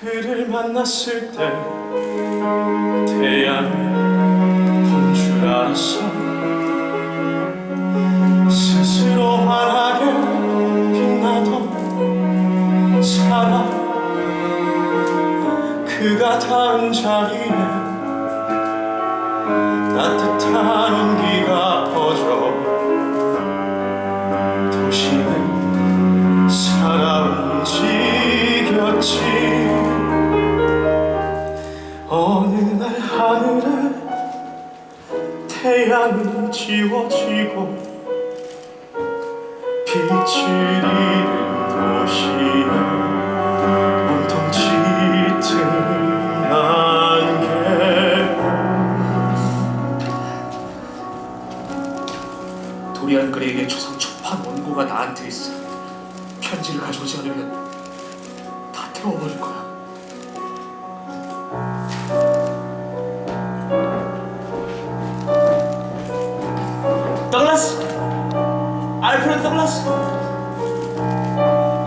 그를 만났을 때 태양이 본줄 알았어 스스로 환하게 빛나던 사람. 그가 닿은 자리에 따뜻한 온기가 퍼져 도시는 살아 움직였지 태양은 지워지고 빛을 잃은 도시에 온통 짙은 안개 도리안 그레이의 초상 초판 원고가 나한테 있어. 편지를 가져오지 않으면 다 태워버릴 거야. 더글라스 알프레드 더글라스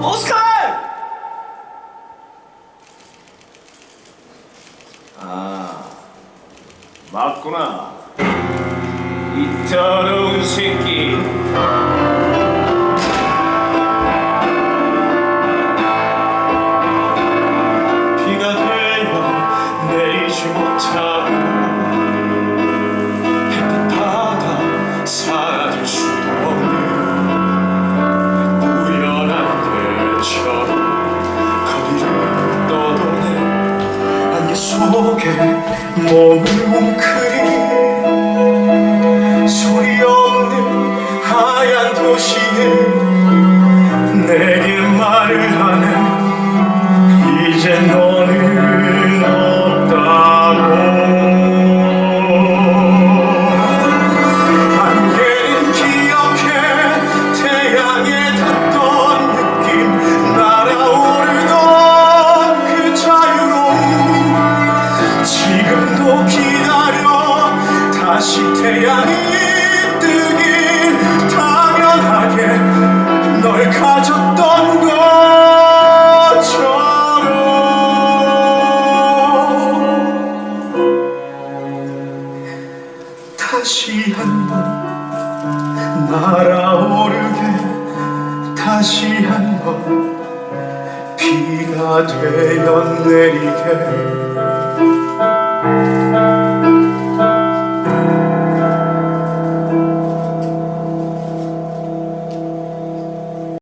오스카 아, 맞구나. 이 더러운 새끼. 몸을 웅크린 소리 없는 하얀 도시는 내게 말을 다시 한번 날아오르게 다시 한번 비가 되어 내리게